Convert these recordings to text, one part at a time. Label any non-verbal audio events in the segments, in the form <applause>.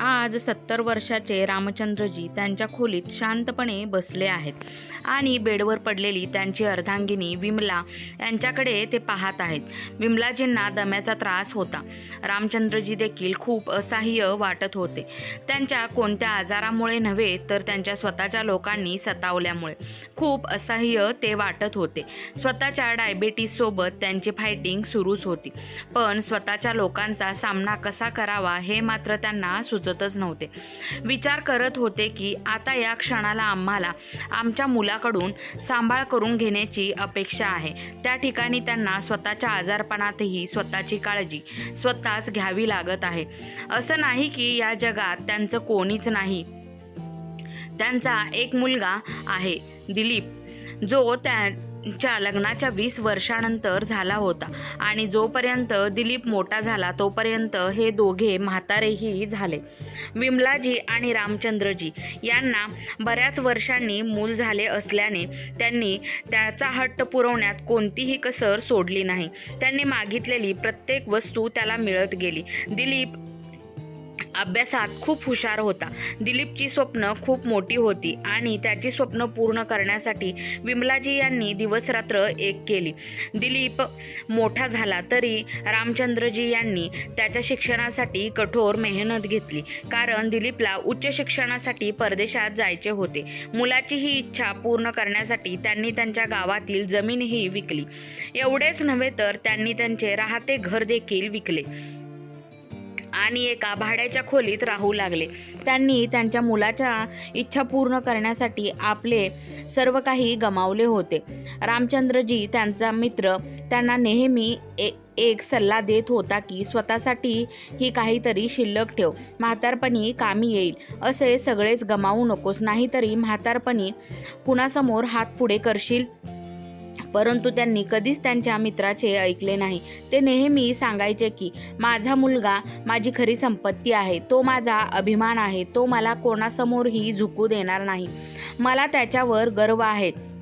आज सत्तर वर्षाचे रामचंद्रजी त्यांच्या खोलीत शांतपणे बसले आहेत आणि बेडवर पडलेली त्यांची अर्धांगिनी विमला यांच्याकडे ते पाहत आहेत. विमलाजींना दम्याचा त्रास होता. रामचंद्रजी देखील खूप असहाय्य वाटत होते. त्यांच्या कोणत्या आजारामुळे नव्हे तर त्यांच्या स्वतःच्या लोकांनी सतावल्यामुळे. खूप असहाय्य ते वाटत होते. स्वतःच्या डायबिटीससोबत त्यांची फायटिंग सुरूच होती. पण स्वतःच्या लोकांचा सामना कसा करावा हे मात्र त्यांना सुच सुचतच नव्हते. विचार करत होते की आता या क्षणाला आम्हाला आमच्या मुलाकडून सांभाळ करून घेण्याची अपेक्षा आहे. त्या ठिकाणी त्यांना स्वतःच्या आजारपणातही स्वतःची काळजी स्वतःच घ्यावी लागत आहे. असं नाही की या जगात त्यांचं कोणीच नाही. त्यांचा एक मुलगा आहे दिलीप जो त्या च्या लग्नाच्या वीस वर्षानंतर झाला होता. आणि जोपर्यंत दिलीप मोठा झाला तोपर्यंत हे दोघे म्हातारेही झाले. विमलाजी आणि रामचंद्रजी यांना बऱ्याच वर्षांनी मूल झाले असल्याने त्यांनी त्याचा हट्ट पुरवण्यात कोणतीही कसर सोडली नाही. त्यांनी मागितलेली प्रत्येक वस्तू त्याला मिळत गेली. दिलीप अभ्यासात खूप हुशार होता. दिलीपची स्वप्न खूप मोठी होती आणि त्याची स्वप्न पूर्ण करण्यासाठी विमलाजी यांनी दिवसरात्र एक केली. दिलीप मोठा झाला तरी रामचंद्रजी यांनी त्याच्या शिक्षणासाठी कठोर मेहनत घेतली. कारण दिलीपला उच्च शिक्षणासाठी परदेशात जायचे होते. मुलाची ही इच्छा पूर्ण करण्यासाठी त्यांनी त्यांच्या गावातील जमीनही विकली. एवढेच नव्हे तर त्यांनी त्यांचे राहते घर देखील विकले. आणि एका भाड्याच्या खोलीत राहू लागले. त्यांनी त्यांच्या मुलाच्या इच्छा पूर्ण करण्यासाठी आपले सर्व काही गमावले होते. रामचंद्रजी त्यांचा मित्र त्यांना नेहमी ए एक सल्ला देत होता की स्वतःसाठी ही काहीतरी शिल्लक ठेव म्हातारपणी कामी येईल. असे सगळेच गमावू नकोस नाहीतरी म्हातारपणी कुणासमोर हात पुढे करशील? परंतु त्यांनी कधीच त्यांच्या मित्राचे ऐकले नाही. ते नेहमी सांगायचे की माझा मुलगा माझी खरी संपत्ती आहे. तो माझा अभिमान आहे. तो मला कोणासमोरही झुकू देणार नाही. मला त्याच्यावर गर्व आहे.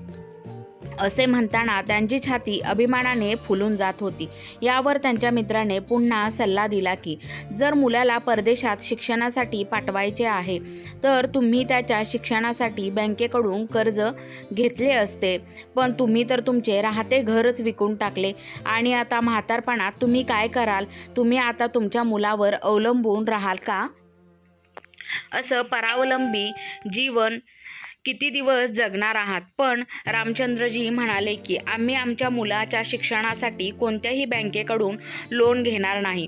असे म्हणताना त्यांची छाती अभिमानाने फुलून जात होती. यावर त्यांच्या मित्राने पुन्हा सल्ला दिला की जर मुलाला परदेशात शिक्षणासाठी पाठवायचे आहे तर तुम्ही त्याच्या शिक्षणासाठी बँकेकडून कर्ज घेतले असते. पण तुम्ही तर तुमचे राहते घरच विकून टाकले. आणि आता म्हातारपणात तुम्ही काय कराल? तुम्ही आता तुमच्या मुलावर अवलंबून राहाल का? असं परावलंबी जीवन किती दिवस जगणार आहात? पण रामचंद्रजी म्हणाले की आम्ही आमच्या मुलाच्या शिक्षणासाठी कोणत्याही बँकेकडून लोन घेणार नाही.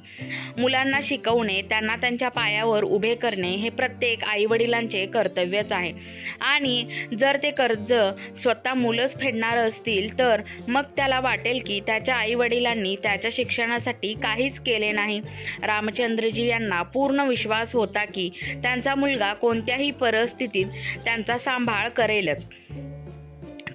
मुलांना शिकवणे त्यांना त्यांच्या पायावर उभे करणे हे प्रत्येक आईवडिलांचे कर्तव्यच आहे. आणि जर ते कर्ज स्वतः मुलंच फेडणार असतील तर मग त्याला वाटेल की त्याच्या आईवडिलांनी त्याच्या शिक्षणासाठी काहीच केले नाही. रामचंद्रजी यांना पूर्ण विश्वास होता की त्यांचा मुलगा कोणत्याही परिस्थितीत त्यांचा सांभाळ करेलच.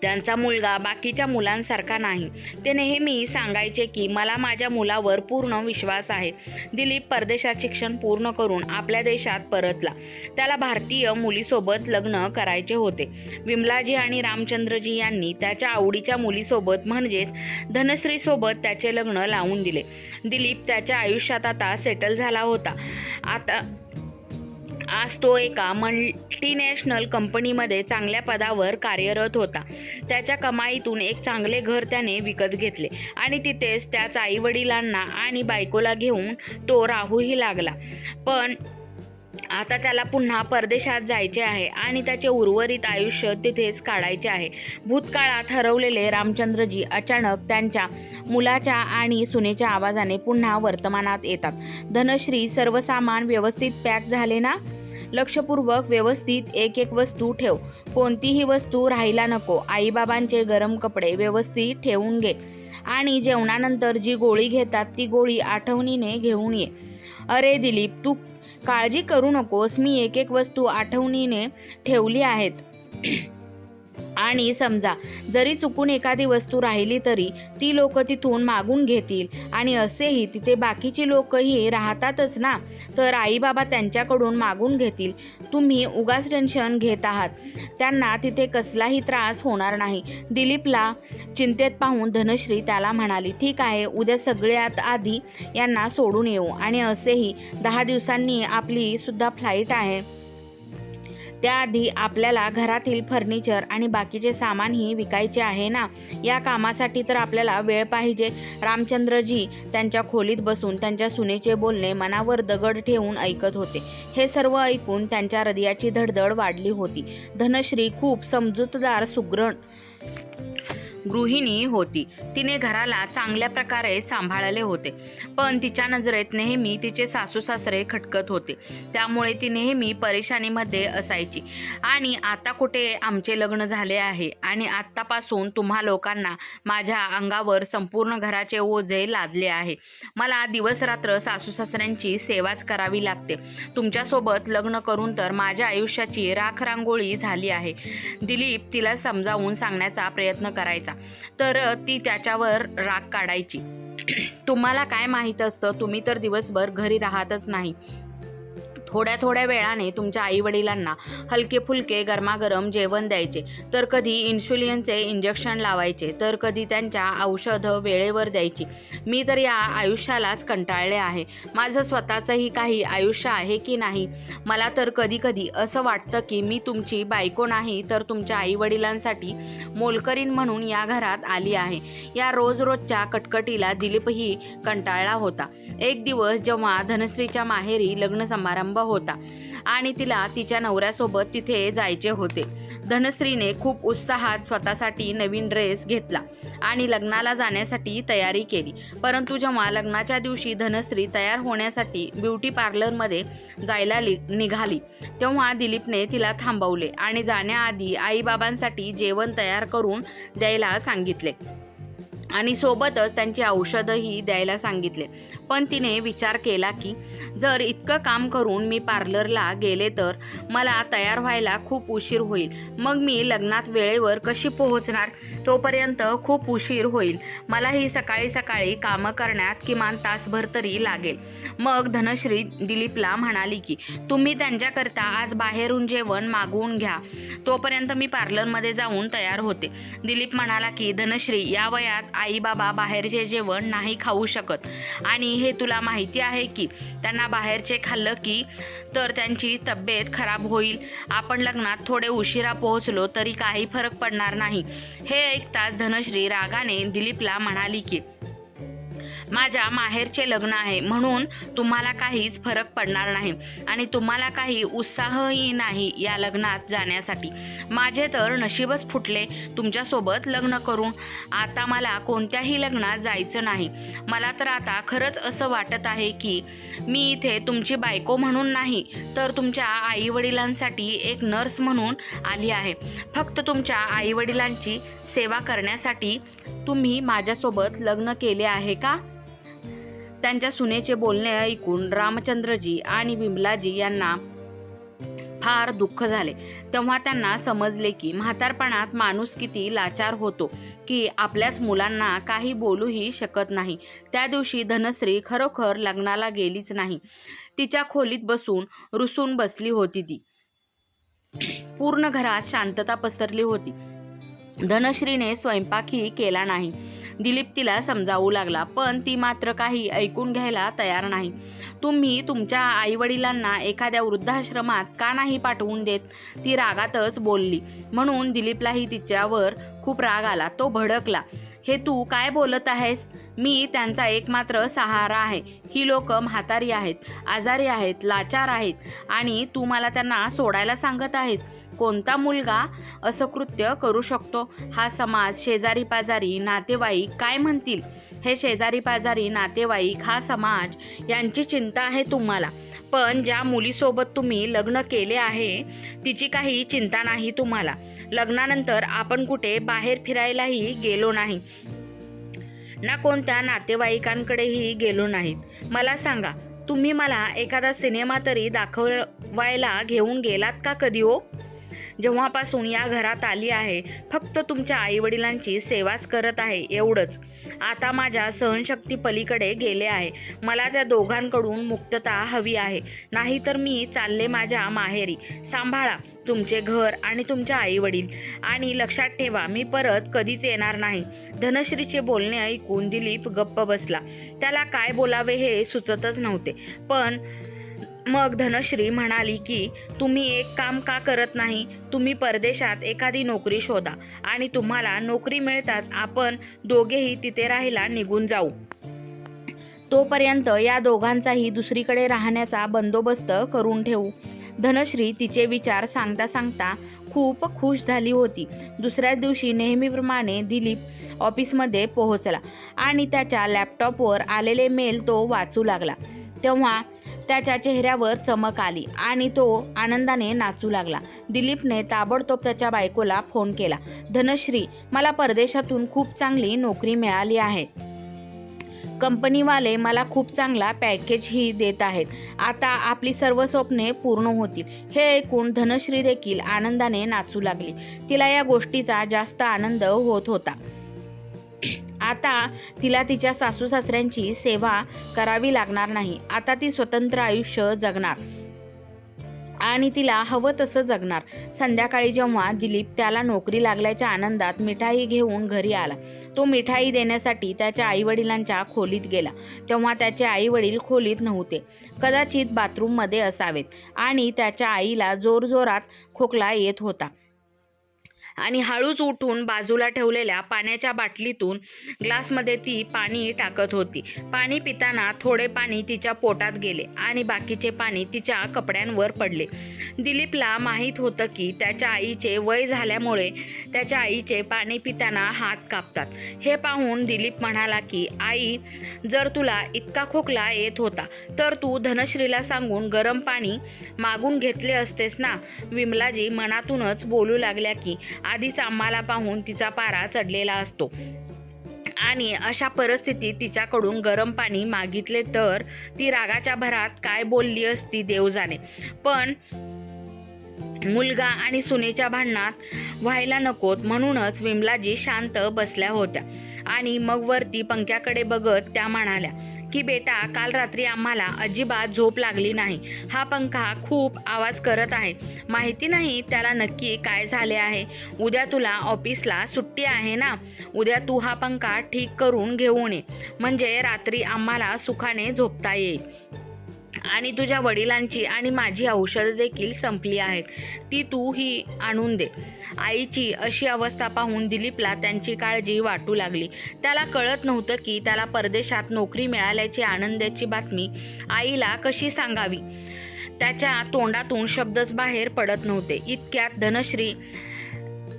त्यांचा मुलगा बाकीच्या मुलांसारखा नाही. ते नेहमी सांगायचे की मला माझ्या मुलावर पूर्ण विश्वास आहे. दिलीप परदेशात शिक्षण पूर्ण करून आपल्या देशात परतला. त्याला भारतीय मुलीसोबत लग्न करायचे होते. विमलाजी आणि रामचंद्रजी यांनी त्याच्या आवडीच्या मुलीसोबत म्हणजेच धनश्रीसोबत त्याचे लग्न लावून दिले. दिलीप त्याच्या आयुष्यात आता सेटल झाला होता. आता आज तो एका मल्टीनॅशनल कंपनीमध्ये चांगल्या पदावर कार्यरत होता. त्याच्या कमाईतून एक चांगले घर त्याने विकत घेतले आणि तिथेच त्याच आईवडिलांना आणि बायकोला घेऊन तो राहूही लागला. पण आता त्याला पुन्हा परदेशात जायचे आहे आणि त्याचे उर्वरित आयुष्य तिथेच काढायचे आहे. भूतकाळात हरवलेले रामचंद्रजी अचानक त्यांच्या मुलाच्या आणि सुनेच्या आवाजाने पुन्हा वर्तमानात येतात. धनश्री सर्व सामान व्यवस्थित पॅक झाले ना? लक्षपूर्वक व्यवस्थित एक एक वस्तू ठेव. कोणतीही वस्तू राहायला नको. आईबाबांचे गरम कपडे व्यवस्थित ठेवून घे. आणि जेवणानंतर जी गोळी घेतात ती गोळी आठवणीने घेऊन ये. अरे दिलीप तू काळजी करू नकोस मी एक एक वस्तू आठवणीने ठेवली आहेत. आणि समजा जरी चुकून एखादी वस्तू राहिली तरी ती लोक तिथून मागून घेतील. आणि असेही तिथे बाकीची लोकही राहतातच ना? तर आईबाबा त्यांच्याकडून मागून घेतील. तुम्ही उगाच टेन्शन घेत आहात. त्यांना तिथे कसलाही त्रास होणार नाही. दिलीपला चिंतेत पाहून धनश्री त्याला म्हणाली ठीक आहे उद्या सगळ्यात आधी यांना सोडून येऊ. आणि असेही दहा दिवसांनी आपली सुद्धा फ्लाईट आहे. त्याआधी आपल्याला घरातील फर्निचर आणि बाकीचे सामानही विकायचे आहे ना या कामासाठी तर आपल्याला वेळ पाहिजे. रामचंद्रजी त्यांच्या खोलीत बसून त्यांच्या सुनेचे बोलणे मनावर दगड ठेवून ऐकत होते. हे सर्व ऐकून त्यांच्या हृदयाची धडधड वाढली होती. धनश्री खूप समजूतदार सुग्रण गृहिणी होती. तिने घराला चांगल्या प्रकारे सांभाळले होते. पण तिच्या नजरेत नेहमी तिचे सासू सासरे खटकत होते. त्यामुळे ती नेहमी परेशानीमध्ये असायची. आणि आता कुठे आमचे लग्न झाले आहे आणि आत्तापासून तुम्हा लोकांना माझ्या अंगावर संपूर्ण घराचे ओझे लादले आहे. मला दिवसरात्र सासू सासऱ्यांची सेवाच करावी लागते. तुमच्यासोबत लग्न करून तर माझ्या आयुष्याची राखरांगोळी झाली आहे. दिलीप तिला समजावून सांगण्याचा प्रयत्न करायचा. तर ती त्याच्यावर राग काढायची. <clears throat> तुम्हाला काय माहीत असतं? तुम्ही तर दिवसभर घरी राहतच नाही. थोड्या थोड्या वेळाने तुमच्या आईवडिलांना हलके फुलके गरमागरम जेवण द्यायचे. तर कधी इन्शुलिनचे इंजेक्शन लावायचे तर कधी त्यांच्या औषधं वेळेवर द्यायची. मी तर या आयुष्यालाच कंटाळले आहे. माझं स्वतःचंही काही आयुष्य आहे की नाही? मला तर कधी कधी असं वाटतं की मी तुमची बायको नाही तर तुमच्या आईवडिलांसाठी मोलकरीन म्हणून या घरात आली आहे. या रोज रोजच्या कटकटीला दिलीपही कंटाळला होता. एक दिवस जेव्हा धनश्रीच्या माहेरी लग्न समारंभ होता आणि तिला तिच्या नवऱ्यासोबत तिथे जायचे होते. धनश्रीने खूप उत्साहात स्वतःसाठी नवीन ड्रेस घेतला आणि लग्नाला जाण्यासाठी तयारी केली. परंतु जेव्हा लग्नाच्या दिवशी धनश्री तयार होण्यासाठी ब्युटी पार्लरमध्ये जायला लि निघाली तेव्हा दिलीपने तिला थांबवले आणि जाण्याआधी आईबाबांसाठी जेवण तयार करून द्यायला सांगितले. आणि सोबतच त्यांची औषधंही द्यायला सांगितले. पण तिने विचार केला की जर इतकं काम करून मी पार्लरला गेले तर मला तयार व्हायला खूप उशीर होईल. मग मी लग्नात वेळेवर कशी पोहोचणार? तोपर्यंत खूप उशीर होईल. मलाही सकाळी सकाळी कामं करण्यात किमान तासभर तरी लागेल. मग धनश्री दिलीपला म्हणाली की तुम्ही त्यांच्याकरता आज बाहेरून जेवण मागवून घ्या. तोपर्यंत मी पार्लरमध्ये जाऊन तयार होते. दिलीप म्हणाला की धनश्री या वयात आई बाबा बाहेरचे जेवण नाही खाऊ शकत. आणि हे तुला माहिती आहे की त्यांना बाहेरचे खाल्लं की तर त्यांची तब्येत खराब होईल. आपण लग्नात थोडे उशिरा पोहोचलो तरी काही फरक पडणार नाही. हे ऐकताच धनश्री रागाने दिलीपला म्हणाली की माझ्या माहेरचे लग्न आहे. म्हणून तुम्हाला काहीच फरक पडणार नाही आणि तुम्हाला काही उत्साहही नाही या लग्नात जाण्यासाठी. माझे तर नशीबच फुटले तुमच्यासोबत लग्न करून. आता मला कोणत्याही लग्नात जायचं नाही. मला तर आता खरंच असं वाटत आहे की मी इथे तुमची बायको म्हणून नाही तर तुमच्या आईवडिलांसाठी एक नर्स म्हणून आली आहे. फक्त तुमच्या आईवडिलांची सेवा करण्यासाठी तुम्ही माझ्यासोबत लग्न केले आहे का? त्यांच्या सुनेचे बोलणे ऐकून रामचंद्रजी आणि विमलाजी यांना फार दुःख झाले. तेव्हा त्यांना समजले की म्हातारपणात माणूस किती लाचार होतो की आपल्याच मुलांना काही बोलूही शकत नाही. त्या दिवशी धनश्री खरोखर लग्नाला गेलीच नाही. तिच्या खोलीत बसून रुसून बसली होती ती. पूर्ण घरात शांतता पसरली होती. धनश्रीने स्वयंपाकही केला नाही. दिलीप तिला समजावू लागला पण ती मात्र काही ऐकून घ्यायला तयार नाही. तुम्ही तुमच्या आईवडिलांना एखाद्या वृद्धाश्रमात का नाही पाठवून देत? ती रागातच बोलली. म्हणून दिलीपलाही तिच्यावर खूप राग आला. तो भडकला. हे तू काय बोलत आहेस? मी त्यांचा एकमात्र सहारा आहे. ही लोक म्हातारी आहेत आजारी आहेत लाचार आहेत आणि तू मला त्यांना सोडायला सांगत आहेस. कोणता मुलगा असं कृत्य करू शकतो? हा समाज शेजारी पाजारी नातेवाईक काय म्हणतील? हे शेजारी पाजारी नातेवाईक हा समाज यांची चिंता आहे तुम्हाला. पण ज्या मुलीसोबत तुम्ही लग्न केले आहे तिची काही चिंता नाही तुम्हाला. लग्नानंतर आपण कुठे बाहेर फिरायलाही गेलो नाही. ना कोणत्या नातेवाईकांकडेही गेलो नाहीत. मला सांगा तुम्ही मला एखादा सिनेमा तरी दाखवायला घेऊन गेलात का कधी हो? जेव्हापासून या घरात आली आहे फक्त तुमच्या आईवडिलांची सेवाच करत आहे एवढंच. आता माझ्या सहनशक्ती पलीकडे गेले आहे. मला त्या दोघांकडून मुक्तता हवी आहे. नाहीतर मी चालले माझ्या माहेरी. सांभाळा तुमचे घर आणि तुमच्या आईवडील. आणि लक्षात ठेवा मी परत कधीच येणार नाही. धनश्रीचे बोलणे ऐकून दिलीप गप्प बसला. त्याला काय बोलावे हे सुचतच नव्हते. पण मग धनश्री म्हणाली की तुम्ही एक काम का करत नाही? तुम्ही परदेशात एखादी नोकरी शोधा आणि तुम्हाला नोकरी मिळताच आपण दोघेही तिथे राहायला निघून जाऊ. तोपर्यंत या दोघांचाही दुसरीकडे राहण्याचा बंदोबस्त करून ठेवू. धनश्री तिचे विचार सांगता सांगता खूप खुश झाली होती. दुसऱ्याच दिवशी नेहमीप्रमाणे दिलीप ऑफिसमध्ये पोहोचला आणि त्याच्या लॅपटॉपवर आलेले मेल तो वाचू लागला. तेव्हा त्याच्या चेहऱ्यावर चमक आली आणि तो आनंदाने नाचू लागला. दिलीपने ताबडतोब त्याच्या बायकोला फोन केला. धनश्री मला परदेशातून खूप चांगली नोकरी मिळाली आहे. कंपनीवाले मला खूप चांगला पॅकेजही देत आहेत. आता आपली सर्व स्वप्ने पूर्ण होतील. हे ऐकून धनश्री देखील आनंदाने नाचू लागली. तिला या गोष्टीचा जास्त आनंद होत होता. आता तिला तिच्या सासू सासऱ्यांची सेवा करावी लागणार नाही. आता ती स्वतंत्र आयुष्य जगणार. आणि तिला हवं तसं जगणार. संध्याकाळी जेव्हा दिलीप त्याला नोकरी लागल्याच्या आनंदात मिठाई घेऊन घरी आला. तो मिठाई देण्यासाठी त्याच्या आईवडिलांच्या खोलीत गेला. तेव्हा त्याचे आईवडील खोलीत नव्हते. कदाचित बाथरूममध्ये असावेत. आणि त्याच्या आईला जोरजोरात खोकला येत होता. आणि हळूच उठून बाजूला ठेवलेल्या पाण्याच्या बाटलीतून ग्लासमध्ये ती पाणी टाकत होती. पाणी पिताना थोडे पाणी तिच्या पोटात गेले आणि बाकीचे पाणी तिच्या कपड्यांवर पडले. दिलीपला माहीत होतं की त्याच्या आईचे वय झाल्यामुळे त्याच्या आईचे पाणी पिताना हात कापतात. हे पाहून दिलीप म्हणाला की आई जर तुला इतका खोकला येत होता तर तू धनश्रीला सांगून गरम पाणी मागून घेतले असतेस ना? विमलाजी मनातूनच बोलू लागल्या की आधीच आम्हाला पाहून तिचा पारा चढलेला असतो. आणि अशा परिस्थितीत तिच्याकडून गरम पाणी मागितले तर ती रागाच्या भरात काय बोलली असती देव जाणे पण मुलगा आणि सुनेच्या भांडणात व्हायला नकोत म्हणूनच विमलाजी शांत बसल्या होत्या. आणि मग वरती पंख्याकडे बघत त्या म्हणाल्या की बेटा काल रात्री आम्हाला अजिबात झोप लागली नाही. हा पंखा खूप आवाज करत आहे. माहिती नाही त्याला नक्की काय झाले आहे. उद्या तुला ऑफिसला सुट्टी आहे ना? उद्या तू हा पंखा ठीक करून घेऊन ये. म्हणजे रात्री आम्हाला सुखाने झोपता येईल. आणि तुझ्या वडिलांची आणि माझी औषधं देखील संपली आहेत. ती तू ही आणून दे. आईची अशी अवस्था पाहून दिलीपला त्यांची काळजी वाटू लागली. त्याला कळत नव्हतं की त्याला परदेशात नोकरी मिळाल्याची आनंदाची बातमी आईला कशी सांगावी? त्याच्या तोंडातून शब्दच बाहेर पडत नव्हते. इतक्यात धनश्री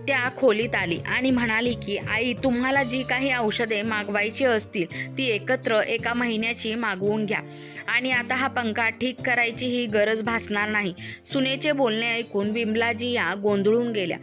त्या खोलीत आली आणि म्हणाली की आई तुम्हाला जी काही औषधे मागवायची असतील ती एकत्र एका महिन्याची मागवून घ्या. आणि आता हा पंखा ठीक करायची ही गरज भासणार नाही. सुनेचे बोलणे ऐकून विमलाजी या गोंधळून गेल्या.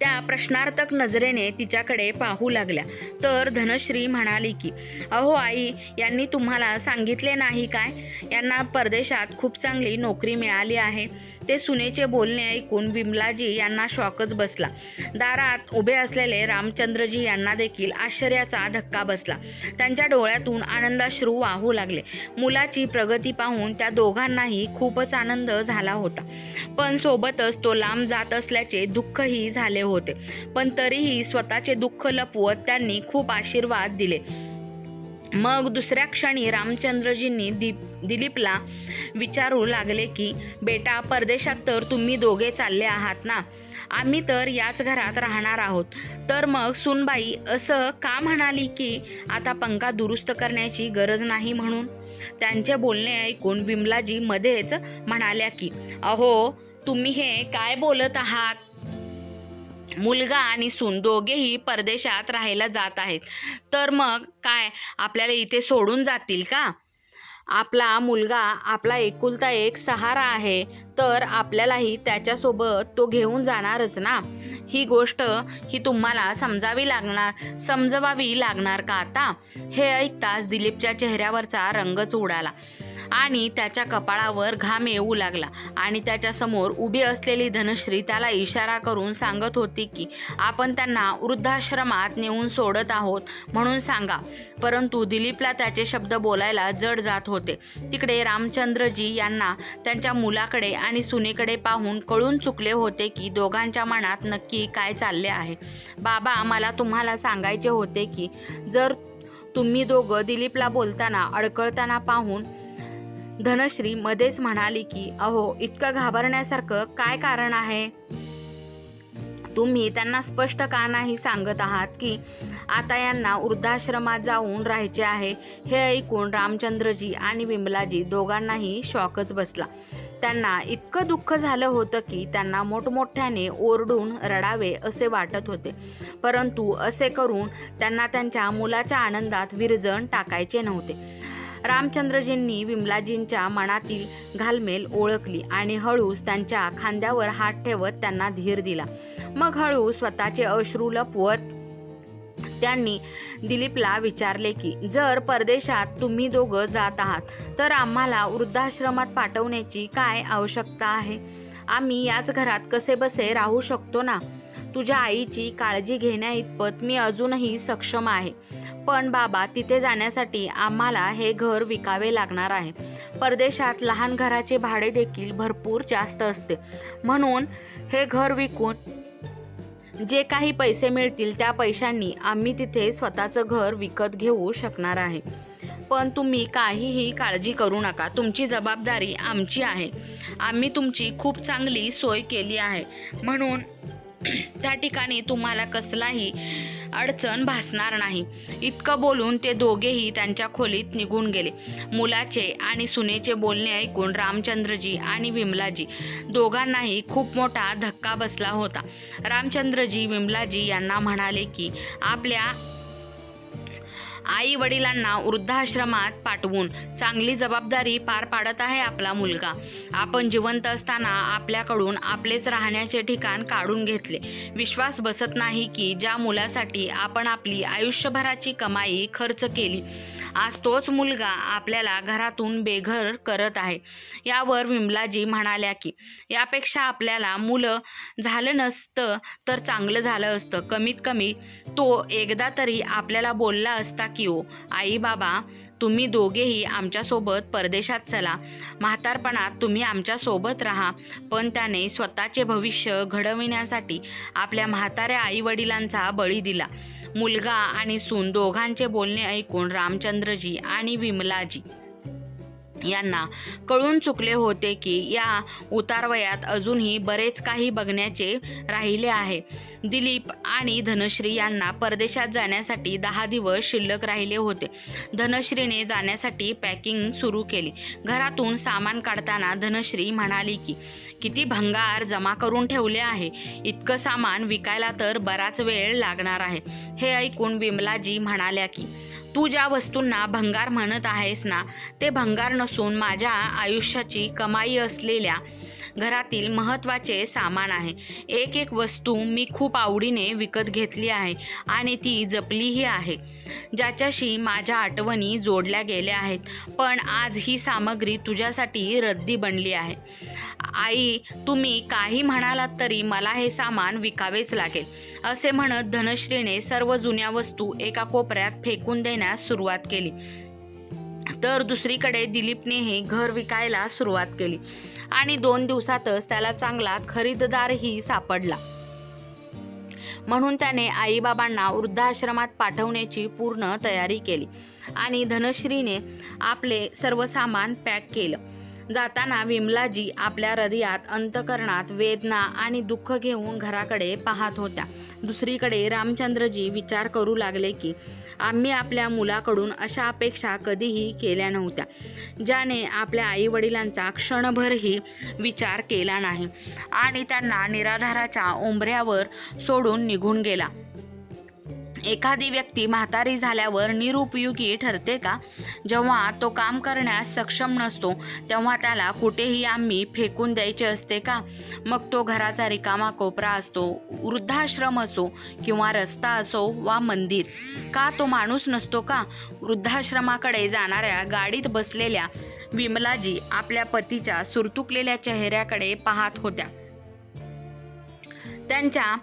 त्या प्रश्नार्थक नजरेने तिच्याकडे पाहू लागल्या. तर धनश्री म्हणाली की अहो आई यांनी तुम्हाला सांगितले नाही काय? यांना परदेशात खूप चांगली नोकरी मिळाली आहे. ते सुनेचे बोलणे ऐकून विमलाजी यांना शॉकच बसला. दारात उभे असलेले रामचंद्रजी यांना देखील आश्चर्याचा धक्का बसला. त्यांच्या डोळ्यातून आनंदाश्रू वाहू लागले. मुलाची प्रगती पाहून त्या दोघांनाही खूपच आनंद झाला होता. पण सोबतच तो लांब जात असल्याचे दुःखही झाले होते. पण तरीही स्वतःचे दुःख लपवत त्यांनी खूप आशीर्वाद दिले. मग दुसऱ्या क्षणी रामचंद्रजींनी दीप दिलीपला विचारू लागले की बेटा परदेशात तर तुम्ही दोघे चालले आहात ना? आम्ही तर याच घरात राहणार आहोत. तर मग सुनबाई असं का म्हणाली की आता पंखा दुरुस्त करण्याची गरज नाही म्हणून? त्यांचे बोलणे ऐकून विमलाजी मध्येच म्हणाल्या की अहो तुम्ही हे काय बोलत आहात? मुलगा आणि सून दोघेही परदेशात राहायला जात आहेत. तर मग काय? आपल्याला इथे सोडून जातील का? आपला मुलगा आपला एकुलता एक सहारा आहे तर आपल्यालाही त्याच्यासोबत तो घेऊन जाणारच ना? ही गोष्ट ही तुम्हाला समजावी लागणार समजवावी लागणार का आता? हे ऐकताच दिलीपच्या चेहऱ्यावरचा रंगच उडाला. आणि त्याच्या कपाळावर घाम येऊ लागला. आणि त्याच्यासमोर उभी असलेली धनश्री त्याला इशारा करून सांगत होती की आपण त्यांना वृद्धाश्रमात नेऊन सोडत आहोत म्हणून सांगा. परंतु दिलीपला त्याचे शब्द बोलायला जड जात होते. तिकडे रामचंद्रजी यांना त्यांच्या मुलाकडे आणि सुनेकडे पाहून कळून चुकले होते की दोघांच्या मनात नक्की काय चालले आहे. बाबा मला तुम्हाला सांगायचे होते की जर तुम्ही दोघं दिलीपला बोलताना अडकळताना पाहून धनश्री मध्येच म्हणाली की अहो इतकं घाबरण्यासारखं काय कारण आहे? तुम्ही त्यांना स्पष्ट का नाही सांगत आहात की आता यांना वृद्धाश्रमात जाऊन राहायचे आहे? हे ऐकून रामचंद्रजी आणि विमलाजी दोघांनाही शॉकच बसला. त्यांना इतकं दुःख झालं होतं की त्यांना मोठमोठ्याने ओरडून रडावे असे वाटत होते. परंतु असे करून त्यांना त्यांच्या मुलाच्या आनंदात विरजण टाकायचे नव्हते. रामचंद्रजींनी विमलाजींच्या मनातील घालमेल ओळखली आणि हळूच त्यांच्या खांद्यावर हात ठेवत त्यांना धीर दिला. मग हळू स्वतःचे अश्रू लपवत त्यांनी दिलीपला विचारले की जर परदेशात तुम्ही दोघं जात आहात तर आम्हाला वृद्धाश्रमात पाठवण्याची काय आवश्यकता आहे? आम्ही याच घरात कसे बसे राहू शकतो ना? तुझ्या आईची काळजी घेण्या इतपत मी अजूनही सक्षम आहे. पण बाबा तिथे जाण्यासाठी आम्हाला हे घर विकावे लागणार आहे. परदेशात लहान घराचे भाडे देखील भरपूर जास्त असते. म्हणून हे घर विकून जे काही पैसे मिळतील त्या पैशांनी आम्ही तिथे स्वतःचं घर विकत घेऊ शकणार आहे. पण तुम्ही काहीही काळजी करू नका. तुमची जबाबदारी आमची आहे. आम्ही तुमची खूप चांगली सोय केली आहे. म्हणून त्या ठिकाणी तुम्हाला कसलाही अडचण भासणार नाही. इतकं बोलून ते दोघेही त्यांच्या खोलीत निघून गेले. मुलाचे आणि सुनेचे बोलणे ऐकून रामचंद्रजी आणि विमलाजी दोघांनाही खूप मोठा धक्का बसला होता. रामचंद्रजी विमलाजी यांना म्हणाले की आपल्या आई वडिलांना वृद्धाश्रमात पाठवून चांगली जबाबदारी पार पाडत आहे आपला मुलगा. आपण जिवंत असताना आपल्याकडून आपलेच राहण्याचे ठिकाण काढून घेतले. विश्वास बसत नाही की ज्या मुलासाठी आपण आपली आयुष्यभराची कमाई खर्च केली. आज तोच मुलगा आपल्याला घरातून बेघर करत आहे. यावर विमलाजी म्हणाल्या की यापेक्षा आपल्याला मुलं झालं नसतं तर चांगलं झालं असतं. कमीत कमी तो एकदा तरी आपल्याला बोलला असता की ओ आई बाबा तुम्ही दोघेही आमच्यासोबत परदेशात चला. म्हातारपणात तुम्ही आमच्यासोबत राहा. पण त्याने स्वतःचे भविष्य घडविण्यासाठी आपल्या म्हाताऱ्या आईवडिलांचा बळी दिला. मुलगा आणि सून दोघांचे बोलणे ऐकून रामचंद्रजी आणि विमलाजी यांना कळून चुकले होते की या उतारवयात अजूनही बरेच काही बघण्याचे राहिले आहे. दिलीप आणि धनश्री यांना परदेशात जाण्यासाठी दहा दिवस शिल्लक राहिले होते. धनश्रीने जाण्यासाठी पॅकिंग सुरू केली. घरातून सामान काढताना धनश्री म्हणाली की किती भंगार जमा करून ठेवले आहे. इतकं सामान विकायला तर बराच वेळ लागणार आहे. हे ऐकून विमलाजी म्हणाल्या की तू ज्या वस्तूंना भंगार म्हणत आहेस ना ते भंगार नसून माझ्या आयुष्याची कमाई असलेल्या घरातील महत्त्वाचे सामान आहे. एक एक वस्तू मी खूप आवडीने विकत घेतली आहे आणि ती जपलीही आहे. ज्याच्याशी माझ्या आठवणी जोडल्या गेल्या आहेत पण आज ही सामग्री तुझ्यासाठी रद्दी बनली आहे. आई तुम्ही काही म्हणालात तरी मला हे सामान विकावेच लागेल. असे म्हणत धनश्रीने सर्व जुन्या वस्तू एका कोपऱ्यात फेकून देण्यास सुरुवात केली. तर दुसरीकडे दिलीपनेही घर विकायला सुरुवात केली आणि दोन दिवसातच त्याला चांगला खरीददारही सापडला. म्हणून त्याने आईबाबांना वृद्धाश्रमात पाठवण्याची पूर्ण तयारी केली आणि धनश्रीने आपले सर्व सामान पॅक केलं. जाताना विमलाजी आपल्या हृदयात अंतकरणात वेदना आणि दुःख घेऊन घराकडे पाहत होत्या. दुसरीकडे रामचंद्रजी विचार करू लागले की आम्ही आपल्या मुलाकडून अशा अपेक्षा कधीही केल्या नव्हत्या ज्याने आपल्या आईवडिलांचा क्षणभरही विचार केला नाही आणि त्यांना निराधाराच्या ओंबऱ्यावर सोडून निघून गेला. एखादी व्यक्ती म्हातारी झाल्यावर निरुपयोगी ठरते का? जेव्हा तो काम करण्यास सक्षम नसतो तेव्हा त्याला कुठेही आम्ही फेकून द्यायचे असते का? मग तो घराचा रिकामा कोपरा असतो वृद्धाश्रम असो किंवा रस्ता असो वा मंदिर. का तो माणूस नसतो का? वृद्धाश्रमाकडे जाणाऱ्या गाडीत बसलेल्या विमलाजी आपल्या पतीच्या सुरतुकलेल्या चेहऱ्याकडे पाहत होत्या. त्यांच्या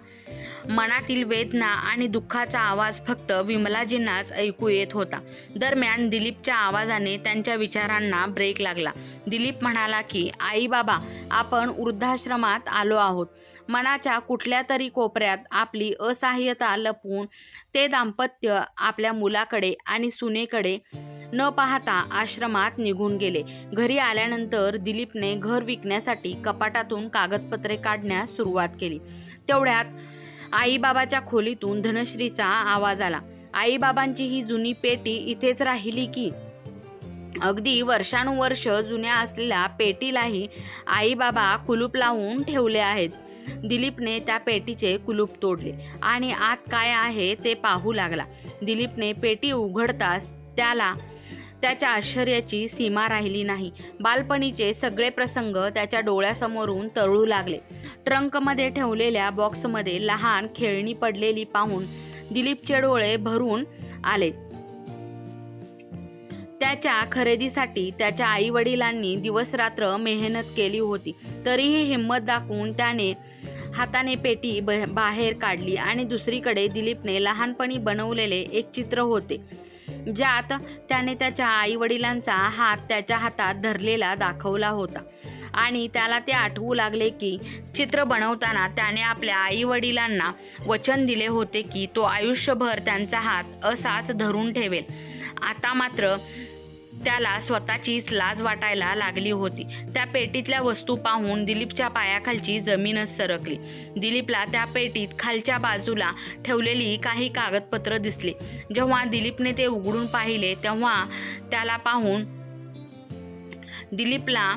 मनातील वेदना आणि दुःखाचा आवाज फक्त विमलाजींनाच ऐकू येत होता. दरम्यान दिलीपच्या आवाजाने त्यांच्या विचारांना ब्रेक लागला. दिलीप म्हणाला की आई बाबा आपण वृद्धाश्रमात आलो आहोत. मनाच्या कुठल्या तरी कोपऱ्यात आपली असहाय्यता लपवून ते दाम्पत्य आपल्या मुलाकडे आणि सुनेकडे न पाहता आश्रमात निघून गेले. घरी आल्यानंतर दिलीपने घर विकण्यासाठी कपाटातून कागदपत्रे काढण्यास सुरुवात केली. तेवढ्यात आईबाबाच्या खोलीतून धनश्रीचा आवाज आला. आईबाबांची ही जुनी पेटी इथेच राहिली की अगदी वर्षानुवर्ष जुन्या असलेल्या पेटीलाही आईबाबा कुलूप लावून ठेवले आहेत. दिलीपने त्या पेटीचे कुलूप तोडले आणि आत काय आहे ते पाहू लागला. दिलीपने पेटी उघडताच त्याला त्याच्या आश्चर्याची सीमा राहिली नाही. बालपणीचे सगळे प्रसंग त्याच्या डोळ्यासमोरून तळू लागले. ट्रंकमध्ये ठेवलेल्या बॉक्समध्ये लहान खेळणी पडलेली पाहून दिलीपचे डोळे भरून आले. त्याच्या खरेदीसाठी त्याच्या आई वडिलांनी दिवसरात्र मेहनत केली होती. तरीही हिंमत दाखवून त्याने हाताने पेटी ब बाहेर काढली आणि दुसरीकडे दिलीपने लहानपणी बनवलेले एक चित्र होते. ज्यात त्याने त्याच्या आईवडिलांचा हात त्याच्या हातात धरलेला दाखवला होता. आणि त्याला ते आठवू लागले की चित्र बनवताना त्याने आपल्या आईवडिलांना वचन दिले होते की तो आयुष्यभर त्यांचा हात असाच धरून ठेवेल. आता मात्र त्याला स्वतःचीच लाज वाटायला लागली होती. त्या पेटीतल्या वस्तू पाहून दिलीपच्या पायाखालची जमीनच सरकली. दिलीपला त्या पेटीत खालच्या बाजूला ठेवलेली काही कागदपत्र दिसली. जेव्हा दिलीपने ते उघडून पाहिले तेव्हा त्याला पाहून दिलीपला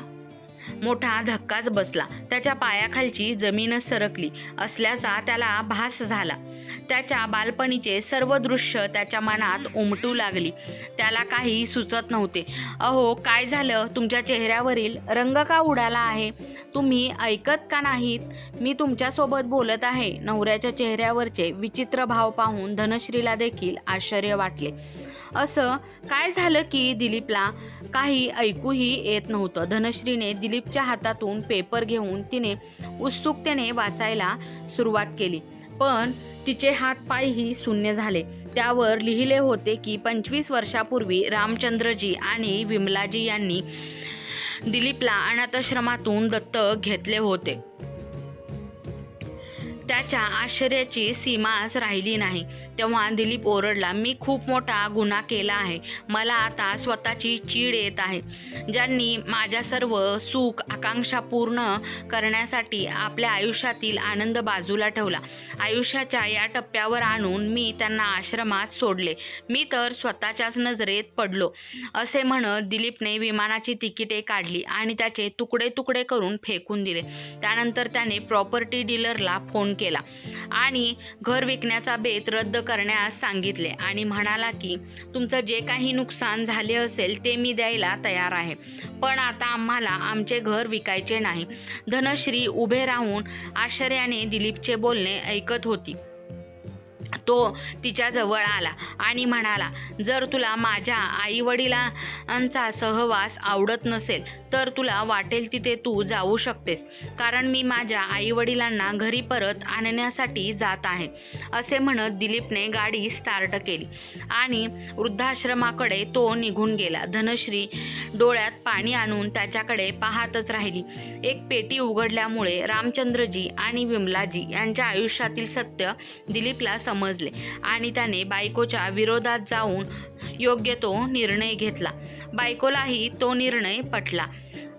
मोठा धक्काच बसला. त्याच्या पायाखालची जमीनच सरकली. असल्याचा त्याला भास झाला. त्याच्या बालपणीचे सर्व दृश्य त्याच्या मनात उमटू लागली. त्याला काही सुचत नव्हते. अहो काय झालं? तुमच्या चेहऱ्यावरील रंग का उडाला आहे? तुम्ही ऐकत का नाहीत? मी तुमच्यासोबत बोलत आहे. नवऱ्याच्या चेहऱ्यावरचे विचित्र भाव पाहून धनश्रीला देखील आश्चर्य वाटले. असं? काय झालं की दिलीपला काही ऐकूही येत नव्हतं. धनश्रीने दिलीपच्या हातातून पेपर घेऊन तिने उत्सुकतेने वाचायला सुरुवात केली. पण तिचे हात पायही शून्य झाले. त्यावर लिहिले होते की पंचवीस वर्षापूर्वी रामचंद्रजी आणि विमलाजी यांनी दिलीपला अनाथाश्रमातून दत्तक घेतले होते. त्याच्या आश्चर्याची सीमाच राहिली नाही. तेव्हा दिलीप ओरडला मी खूप मोठा गुन्हा केला आहे. मला आता स्वतःची चीड येत आहे. ज्यांनी माझ्या सर्व सुख आकांक्षा पूर्ण करण्यासाठी आपल्या आयुष्यातील आनंद बाजूला ठेवला. आयुष्याच्या या टप्प्यावर आणून मी त्यांना आश्रमात सोडले. मी तर स्वतःच्याच नजरेत पडलो असे म्हणत दिलीपने विमानाची तिकिटे काढली आणि त्याचे तुकडे तुकडे करून फेकून दिले. त्यानंतर त्याने प्रॉपर्टी डीलरला फोन केला. केला. आणि घर विकण्याचा बेत रद्द करण्यास सांगितले आणि म्हणाला की तुमचं जे काही नुकसान झाले असेल ते मी द्यायला तयार आहे. पण आता आम्हाला आमचे घर विकायचे नाही. धनश्री उभे राहून आश्चर्याने दिलीपचे बोलणे ऐकत होती. तो तिच्याजवळ आला आणि म्हणाला जर तुला माझ्या आईवडिलांचा सहवास आवडत नसेल तर तुला वाटेल तिथे तू जाऊ शकतेस. कारण मी माझ्या आईवडिलांना घरी परत आणण्यासाठी जात आहे. असे म्हणत दिलीपने गाडी स्टार्ट केली. आणि वृद्धाश्रमाकडे तो निघून गेला. धनश्री डोळ्यात पाणी आणून त्याच्याकडे पाहतच राहिली. एक पेटी उघडल्यामुळे रामचंद्रजी आणि विमलाजी यांच्या आयुष्यातील सत्य दिलीपला समजले आणि त्याने बायकोच्या विरोधात जाऊन योग्य तो निर्णय घेतला. बायकोलाही तो निर्णय पटला.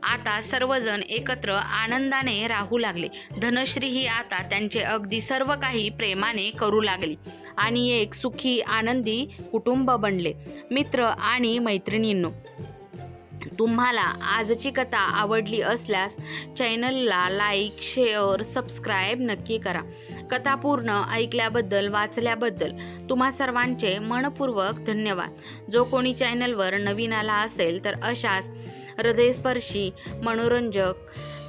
आता सर्वजण एकत्र आनंदाने राहू लागले. धनश्री ही आता त्यांचे अगदी सर्व काही प्रेमाने करू लागली आणि एक सुखी आनंदी कुटुंब बनले. मित्र आणि मैत्रिणींनो तुम्हाला आजची कथा आवडली असल्यास चॅनलला लाईक शेअर सबस्क्राईब नक्की करा. कथा पूर्ण ऐकल्याबद्दल वाचल्याबद्दल तुम्हा सर्वांचे मनपूर्वक धन्यवाद. जो कोणी चॅनलवर नवीन आला असेल तर अशाच हृदयस्पर्शी मनोरंजक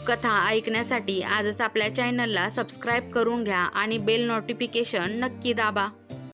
कथा ऐकण्यासाठी आजच आपल्या चॅनलला सबस्क्राईब करून घ्या आणि बेल नोटिफिकेशन नक्की दाबा.